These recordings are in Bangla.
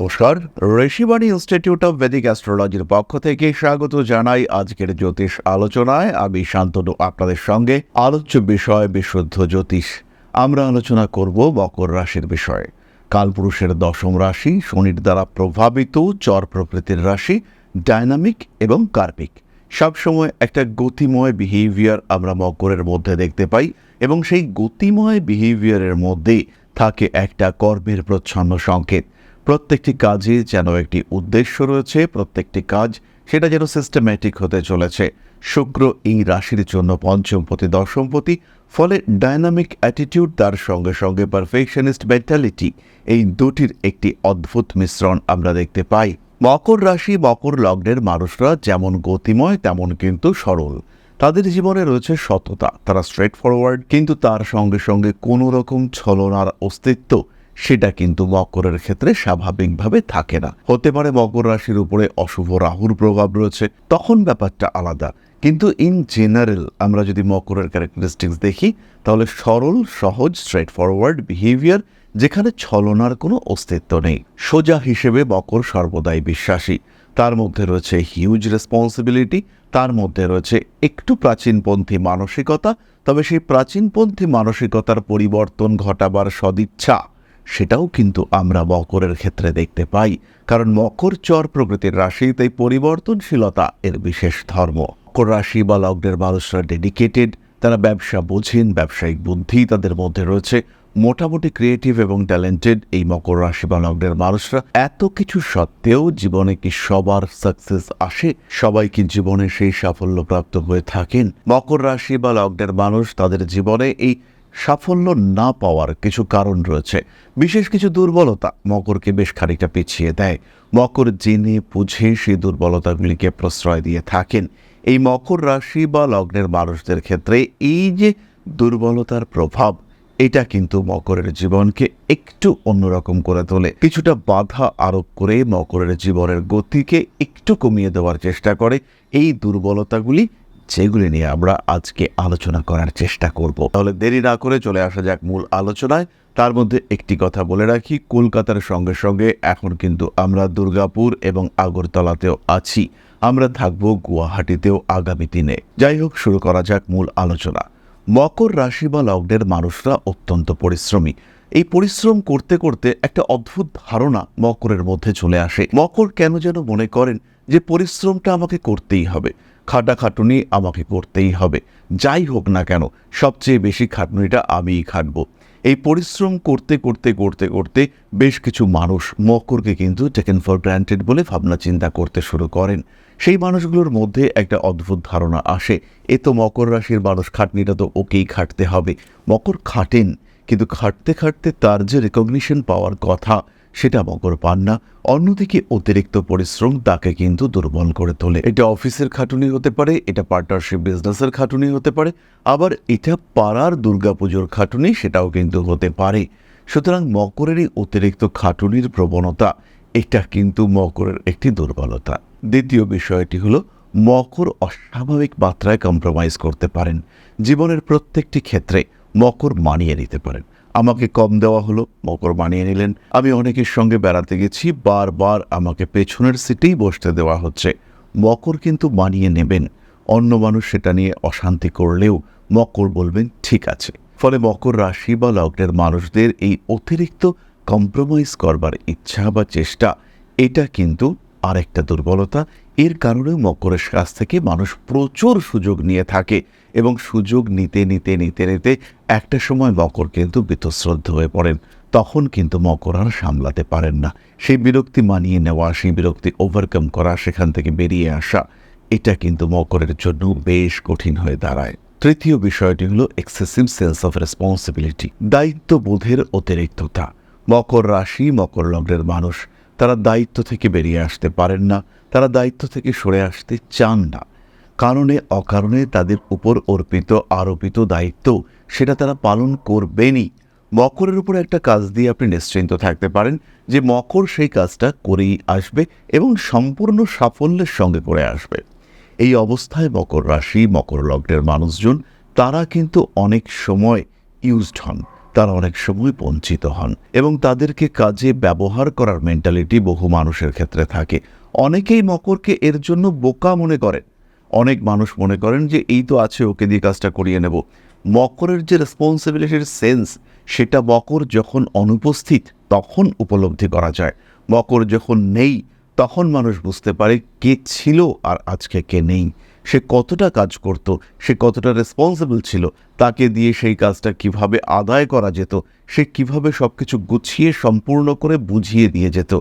নমস্কার। ঋষিবাণী ইনস্টিটিউট অফ বেদিক অ্যাস্ট্রোলজির পক্ষ থেকে স্বাগত জানাই আজকের জ্যোতিষ আলোচনায়। আমি শান্তনু, আপনাদের সঙ্গে আলোচ্য বিষয় বিশুদ্ধ জ্যোতিষ। আমরা আলোচনা করব মকর রাশির বিষয়ে। কালপুরুষের দশম রাশি, শনির দ্বারা প্রভাবিত চর প্রকৃতির রাশি ডায়নামিক এবং কার্মিক। সবসময় একটা গতিময় বিহেভিয়ার আমরা মকরের মধ্যে দেখতে পাই এবং সেই গতিময় বিহেভিয়ারের মধ্যে থাকে একটা কর্মের প্রচ্ছন্ন সংকেত। প্রত্যেকটি কাজে যেন একটি উদ্দেশ্য রয়েছে, প্রত্যেকটি কাজ সেটা যেন সিস্টেম্যাটিক হতে চলেছে। শুক্র এই রাশির জন্য পঞ্চমপতি, দশমপতি, ফলে ডায়নামিক অ্যাটিটিউড তার সঙ্গে সঙ্গে পারফেকশনিস্ট মেন্টালিটি এই দুটির একটি অদ্ভুত মিশ্রণ আমরা দেখতে পাই। মকর রাশি, মকর লগ্নের মানুষরা যেমন গতিময়, তেমন কিন্তু সরল। তাদের জীবনে রয়েছে সততা, তারা স্ট্রেট ফরওয়ার্ড কিন্তু তার সঙ্গে সঙ্গে কোনো রকম ছলনার অস্তিত্ব সেটা কিন্তু মকরের ক্ষেত্রে স্বাভাবিকভাবে থাকে না। হতে পারে মকর রাশির উপরে অশুভ রাহুর প্রভাব রয়েছে, তখন ব্যাপারটা আলাদা। কিন্তু ইন জেনারেল আমরা যদি মকরের ক্যারেক্টারিস্টিক্স দেখি, তাহলে সরল, সহজ স্ট্রেট ফরওয়ার্ড বিহেভিয়ার যেখানে ছলনার কোনো অস্তিত্ব নেই। সোজা হিসেবে মকর সর্বদাই বিশ্বাসী। তার মধ্যে রয়েছে হিউজ রেসপন্সিবিলিটি তার মধ্যে রয়েছে একটু প্রাচীনপন্থী মানসিকতা, তবে সেই প্রাচীনপন্থী মানসিকতার পরিবর্তন ঘটাবার সদিচ্ছা। সেটাও কিন্তু আমরা মকরের ক্ষেত্রে দেখতে পাই, কারণ মকর চর প্রকৃতির রাশি তাই পরিবর্তনশীলতা এর বিশেষ ধর্ম। মকর রাশি বা লগ্নের মানুষরা ডেডিকেটেড তারা ব্যবসা বোঝেন, ব্যবসায়িক বুদ্ধি তাদের মধ্যে রয়েছে। মোটামুটি ক্রিয়েটিভ এবং ট্যালেন্টেড এই মকর রাশি বা লগ্নের মানুষরা এত কিছু সত্ত্বেও জীবনে কি সবার সাকসেস আসে? সবাই কি জীবনে সেই সাফল্য প্রাপ্ত হয়ে থাকেন? মকর রাশি বা লগ্নের মানুষ তাদের জীবনে এই সাফল্য না পাওয়ার কিছু কারণ রয়েছে। বিশেষ কিছু দুর্বলতা মকরকে বেশ খানিকটা পিছিয়ে দেয়। মকর জেনে বুঝে সেই দুর্বলতাগুলিকে প্রশ্রয় দিয়ে থাকেন। এই মকর রাশি বা লগ্নের মানুষদের ক্ষেত্রে এই যে দুর্বলতার প্রভাব, এটা কিন্তু মকরের জীবনকে একটু অন্যরকম করে তোলে। কিছুটা বাধা আরোপ করে মকরের জীবনের গতিকে একটু কমিয়ে দেওয়ার চেষ্টা করে। এই দুর্বলতাগুলি যেগুলি নিয়ে আমরা আজকে আলোচনা করার চেষ্টা করব। তাহলে দেরি না করে চলে আসা যাক মূল আলোচনায়। তার মধ্যে একটি কথা বলে রাখি, কলকাতার সঙ্গে সঙ্গে এখন কিন্তু আমরা দুর্গাপুর এবং আগরতলাতেও আছি। আমরা থাকব গুয়াহাটিতেও আগামী দিনে। যাই হোক, শুরু করা যাক মূল আলোচনা। মকর রাশি বা লগ্নের মানুষরা অত্যন্ত পরিশ্রমী। এই পরিশ্রম করতে করতে একটা অদ্ভুত ধারণা মকরের মধ্যে চলে আসে। মকর কেন যেন মনে করেন যে পরিশ্রমটা আমাকে করতেই হবে। খাটাখাটুনি আমাকে করতেই হবে। যাই হোক না কেন, সবচেয়ে বেশি খাটুনিটা আমিই খাটব। এই পরিশ্রম করতে করতে করতে করতে বেশ কিছু মানুষ মকরকে কিন্তু টেকেন ফর গ্রান্টেড বলে ভাবনা চিন্তা করতে শুরু করেন। সেই মানুষগুলোর মধ্যে একটা অদ্ভুত ধারণা আসে। এ তো মকর রাশির মানুষ, খাটনিটা তো ওকেই খাটতে হবে। মকর খাটেন, কিন্তু খাটতে খাটতে তার যে রেকগনিশন পাওয়ার কথা সেটা মকর পান না। অন্যদিকে অতিরিক্ত পরিশ্রম তাকে কিন্তু দুর্বল করে তোলে। এটা অফিসের খাটুনি হতে পারে, এটা পার্টনারশিপ বিজনেসের খাটুনি হতে পারে, আবার এটা পাড়ার দুর্গাপুজোর খাটুনি সেটাও কিন্তু হতে পারে। সুতরাং মকরের এই অতিরিক্ত খাটুনির প্রবণতা, এটা কিন্তু মকরের একটি দুর্বলতা। দ্বিতীয় বিষয়টি হলো, মকর অস্বাভাবিক মাত্রায় কম্প্রোমাইজ করতে পারেন। জীবনের প্রত্যেকটি ক্ষেত্রে মকর মানিয়ে নিতে পারেন। আমাকে কম দেওয়া হলো, মকর মানিয়ে নিলেন। আমি অনেকের সঙ্গে বেড়াতে গেছি, বারবার আমাকে পেছনের সিটেই বসতে দেওয়া হচ্ছে। মকর কিন্তু মানিয়ে নেবেন। অন্য মানুষ সেটা নিয়ে অশান্তি করলেও মকর বলবেন, ঠিক আছে। ফলে মকর রাশি বা লগ্নের মানুষদের এই অতিরিক্ত কম্প্রোমাইজ করবার ইচ্ছা বা চেষ্টা, এটা কিন্তু আরেকটা দুর্বলতা। এর কারণে মকরের কাছ থেকে মানুষ প্রচুর সুযোগ নিয়ে থাকে। এবং সুযোগ নিতে নিতে নিতে নিতে একটা সময় মকর কিন্তু বীতশ্রদ্ধ হয়ে পড়েন। তখন কিন্তু মকর আর সামলাতে পারেন না। সেই বিরক্তি মানিয়ে নেওয়া, সেই বিরক্তি ওভারকাম করা, সেখান থেকে বেরিয়ে আসা, এটা কিন্তু মকরের জন্য বেশ কঠিন হয়ে দাঁড়ায়। তৃতীয় বিষয়টি হলো এক্সেসিভ সেন্স অফ রেসপন্সিবিলিটি দায়িত্ববোধের অতিরিক্ততা। মকর রাশি, মকর লগ্নের মানুষ, তারা দায়িত্ব থেকে বেরিয়ে আসতে পারেন না, তারা দায়িত্ব থেকে সরে আসতে চান না। কারণে, অকারণে তাদের উপর অর্পিত, আরোপিত দায়িত্ব সেটা তারা পালন করবেনই। মকরের উপর একটা কাজ দিয়ে আপনি নিশ্চিন্ত থাকতে পারেন যে মকর সেই কাজটা করেই আসবে এবং সম্পূর্ণ সাফল্যের সঙ্গে করে আসবে। এই অবস্থায় মকর রাশি, মকর লগ্নের মানুষজন, তারা কিন্তু অনেক সময় ইউজড হন। তারা অনেক সময় বঞ্চিত হন এবং তাদেরকে কাজে ব্যবহার করার মেন্টালিটি বহু মানুষের ক্ষেত্রে থাকে। অনেকেই মকরকে এর জন্য বোকা মনে করেন। অনেক মানুষ মনে করেন যে এই তো আছে, ওকে দিয়ে কাজটা করিয়ে নেব। মকরের যে রেসপন্সিবিলিটির সেন্স সেটা মকর যখন অনুপস্থিত, তখন উপলব্ধি করা যায়। মকর যখন নেই, তখন মানুষ বুঝতে পারে কে ছিল আর আজকে কে নেই। সে কতটা কাজ করত, সে কতটা রেসপন্সিবল ছিল, তাকে দিয়ে সেই কাজটা কীভাবে আদায় করা যেত, সে কীভাবে সব কিছু গুছিয়ে সম্পূর্ণ করে বুঝিয়ে দিয়ে যেত।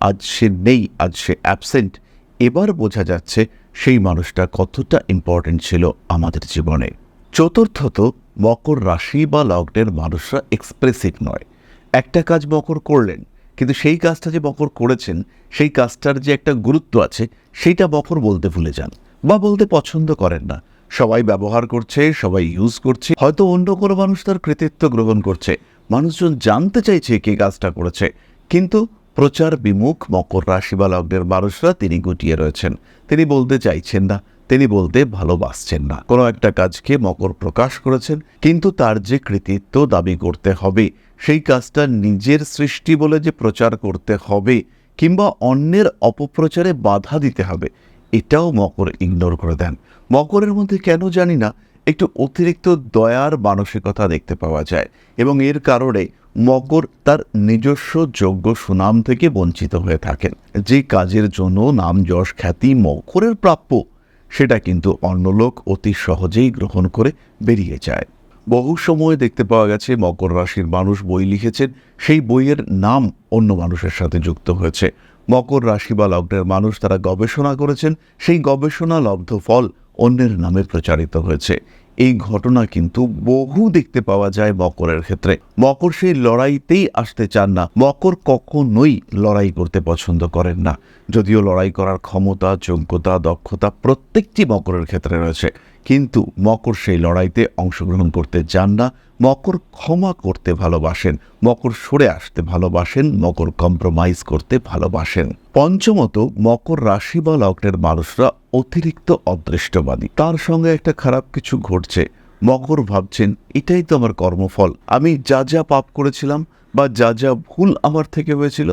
আজ সে নেই, আজ সে অ্যাবসেন্ট এবার বোঝা যাচ্ছে সেই মানুষটা কতটা ইম্পর্ট্যান্ট ছিল আমাদের জীবনে। চতুর্থত, মকর রাশি বা লগ্নের মানুষরা এক্সপ্রেসিভ নয়। একটা কাজ মকর করলেন, কিন্তু সেই কাজটা যে মকর করেছেন, সেই কাজটার যে একটা গুরুত্ব আছে, সেইটা মকর বলতে ভুলে যান বা বলতে পছন্দ করেন না। সবাই ব্যবহার করছে, সবাই ইউজ করছে, হয়তো অন্য কোনো মানুষ তার কৃতিত্ব গ্রহণ করছে। মানুষজন জানতে চাইছে কে কাজটা করেছে, কিন্তু প্রচার, বিমুখ, মকর রাশি বা লগ্নের মানুষরা তিনি গুটিয়ে রয়েছেন। তিনি বলতে চাইছেন না, তিনি বলতে ভালোবাসছেন না। কোনো একটা কাজকে মকর প্রকাশ করেছেন, কিন্তু তার যে কৃতিত্ব দাবি করতে হবে, সেই কাজটা নিজের সৃষ্টি বলে যে প্রচার করতে হবে, কিংবা অন্যের অপপ্রচারে বাধা দিতে হবে, এটাও মকর ইগনোর করে দেন। মকরের মধ্যে কেন জানি না একটু অতিরিক্ত দয়ার মানসিকতা দেখতে পাওয়া যায় এবং এর কারণে মকর তার নিজস্ব যোগ্য সুনাম থেকে বঞ্চিত হয়ে থাকেন। যে কাজের জন্য নাম যশ খ্যাতি মকরের প্রাপ্য, সেটা কিন্তু অন্য লোক অতি সহজেই গ্রহণ করে বেরিয়ে যায়। বহু সময় দেখতে পাওয়া গেছে, মকর রাশির মানুষ বই লিখেছেন, সেই বইয়ের নাম অন্য মানুষের সাথে যুক্ত হয়েছে। মকর রাশি বা লগ্নের মানুষ তারা গবেষণা করেছেন, সেই গবেষণা লব্ধ ফল অন্যের নামে প্রচারিত হয়েছে। এই ঘটনা কিন্তু বহু দেখতে পাওয়া যায় মকরের ক্ষেত্রে। মকর সেই লড়াইতেই আসতে চান না। মকর কখনোই লড়াই করতে পছন্দ করেন না। যদিও লড়াই করার ক্ষমতা, যোগ্যতা, দক্ষতা প্রত্যেকটি মকরের ক্ষেত্রে রয়েছে। কিন্তু মকর সেই লড়াইতে অংশগ্রহণ করতে চান না। মকর ক্ষমা করতে ভালোবাসেন, মকর সরে আসতে ভালোবাসেন, মকর কম্প্রোমাইজ করতে ভালোবাসেন। পঞ্চমত, মকর রাশি বা লগ্নের মানুষরা অতিরিক্ত অদৃষ্টবাদী। তার সঙ্গে একটা খারাপ কিছু ঘটছে। মকর ভাবছেন, এটাই তো আমার কর্মফল। আমি যা যা পাপ করেছিলাম বা যা যা ভুল আমার থেকে হয়েছিল,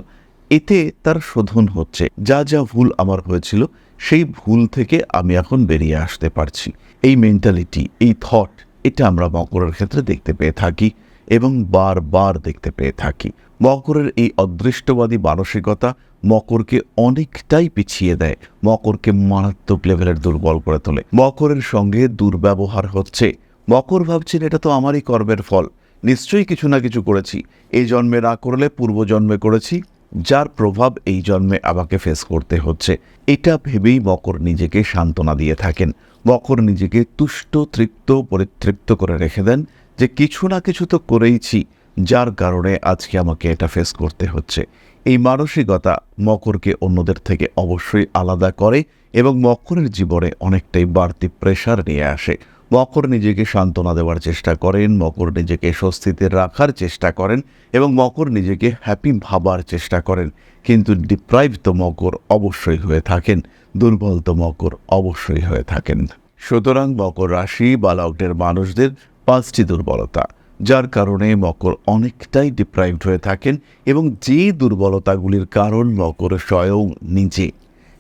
এতে তার শোধন হচ্ছে। যা যা ভুল আমার হয়েছিল, সেই ভুল থেকে আমি এখন বেরিয়ে আসতে পারছি। এই মেন্টালিটি এই থট এটা আমরা মকরের ক্ষেত্রে দেখতে পেয়ে থাকি এবং বারবার দেখতে পেয়ে থাকি। মকরের এই অদৃষ্টবাদী মানসিকতা মকরকে অনেকটাই পিছিয়ে দেয়, মকরকে মারাত্মক লেভেলের দুর্বল করে তোলে। মকরের সঙ্গে দুর্ব্যবহার হচ্ছে। মকর ভাবছেন, এটা তো আমারই কর্মের ফল। নিশ্চয়ই কিছু না কিছু করেছি। এই জন্মে না করলে পূর্বজন্মে করেছি। যার প্রভাব এই জন্মে আমাকে ফেস করতে হচ্ছে। এটা ভেবেই মকর নিজেকে সান্ত্বনা দিয়ে থাকেন। মকর নিজেকে তুষ্ট, তৃপ্ত, পরিতৃপ্ত করে রেখে দেন যে কিছু না কিছু তো করেইছি, যার কারণে আজকে আমাকে এটা ফেস করতে হচ্ছে। এই মানসিকতা মকরকে অন্যদের থেকে অবশ্যই আলাদা করে এবং মকরের জীবনে অনেকটাই বাড়তি প্রেশার নিয়ে আসে। মকর নিজেকে সান্ত্বনা দেওয়ার চেষ্টা করেন, মকর নিজেকে স্বস্তিতে রাখার চেষ্টা করেন এবং মকর নিজেকে হ্যাপি ভাবার চেষ্টা করেন। কিন্তু ডিপ্রাইভ তো মকর অবশ্যই হয়ে থাকেন। দুর্বল তো মকর অবশ্যই হয়ে থাকেন। সুতরাং মকর রাশি বা লগ্নের মানুষদের পাঁচটি দুর্বলতা, যার কারণে মকর অনেকটাই ডিপ্রাইভড হয়ে থাকেন এবং যে দুর্বলতাগুলির কারণ মকর স্বয়ং নিজে।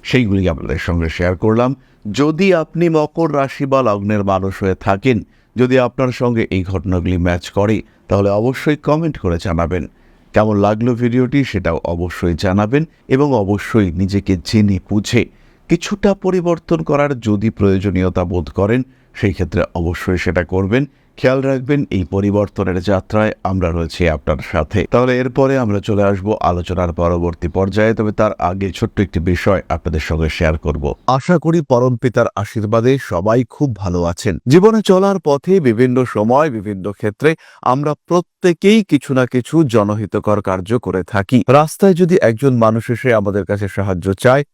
সেইগুলি আপনাদের সঙ্গে শেয়ার করলাম। যদি আপনি মকর রাশি বা লগ্নের মানুষ হয়ে থাকেন, যদি আপনার সঙ্গে এই ঘটনাগুলি ম্যাচ করে, তাহলে অবশ্যই কমেন্ট করে জানাবেন। কেমন লাগল ভিডিওটি সেটাও অবশ্যই জানাবেন এবং অবশ্যই নিজেকে জেনে বুঝে কিছুটা পরিবর্তন করার যদি প্রয়োজনীয়তা বোধ করেন, সেই ক্ষেত্রে অবশ্যই সেটা করবেন। খেয়াল রাখবেন, এই পরিবর্তনের যাত্রায় আমরা রয়েছি আপনার সাথে। তাহলে এরপরে আমরা চলে আসব আলোচনার পরবর্তী পর্যায়ে, তবে তার আগে ছোট্ট একটি বিষয় আপনাদের সঙ্গে শেয়ার করব। আশা করি পরম পিতার আশীর্বাদে সবাই খুব ভালো আছেন। জীবনে চলার পথে বিভিন্ন সময়, বিভিন্ন ক্ষেত্রে আমরা প্রত্যেকেই কিছু না কিছু জনহিতকর কার্য করে থাকি। রাস্তায় যদি একজন মানুষ এসে আমাদের কাছে সাহায্য চায়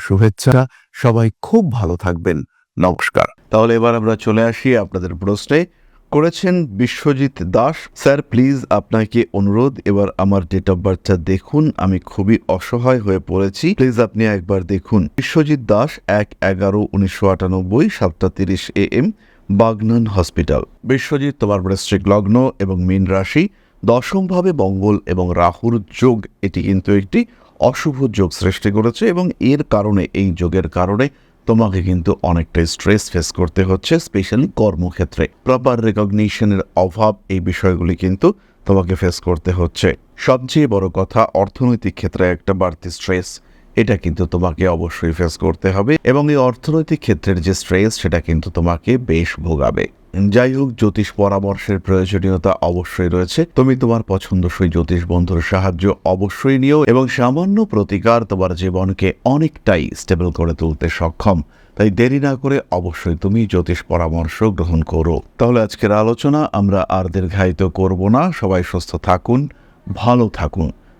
শুভেচ্ছা, সবাই খুব ভালো থাকবেন। নমস্কার। তাহলে এবার আমরা চলে আসি আপনাদের প্রশ্নে। করেছেন বিশ্বজিৎ দাস। স্যার, প্লিজ আপনাকে অনুরোধ, এবার আমার ডেট অফ বার্থটা দেখুন। আমি খুবই অসহায় হয়ে পড়েছি। প্লিজ আপনি একবার দেখুন। বিশ্বজিৎ দাস, এক এগারো উনিশশো আটানব্বই, সাতটা তিরিশ A M Bagnan hospital. Biswajit তোমার বৃশ্চিক লগ্ন এবং মীন রাশি। দশমভাবে মঙ্গল এবং রাহুর যোগ, এটি কিন্তু একটি অশুভ যোগ সৃষ্টি করেছে এবং এর কারণে, এই যোগের কারণে তোমাকে কিন্তু অনেকটা স্ট্রেস ফেস করতে হচ্ছে স্পেশালি কর্মক্ষেত্রে। প্রপার রেকগনিশনের অভাব এই বিষয়গুলি কিন্তু তোমাকে ফেস করতে হচ্ছে। সবচেয়ে বড় কথা, অর্থনৈতিক ক্ষেত্রে একটা বাড়তি স্ট্রেস এটা কিন্তু তোমাকে অবশ্যই ফেস করতে হবে এবং এই অর্থনৈতিক ক্ষেত্রের যে স্ট্রেস সেটা কিন্তু তোমাকে বেশ ভোগাবে। যাই হোক, জ্যোতিষ পরামর্শের প্রয়োজনীয়তা অবশ্যই রয়েছে। তুমি তোমার পছন্দসই জ্যোতিষ বন্ধুর সাহায্য অবশ্যই নিও এবং সামান্য প্রতিকার তোমার জীবনকে অনেকটাই স্টেবল করে তুলতে সক্ষম। তাই দেরি না করে অবশ্যই তুমি জ্যোতিষ পরামর্শ গ্রহণ করো। তাহলে আজকের আলোচনা আমরা আর দীর্ঘায়িত করব না। সবাই সুস্থ থাকুন, ভালো থাকুন।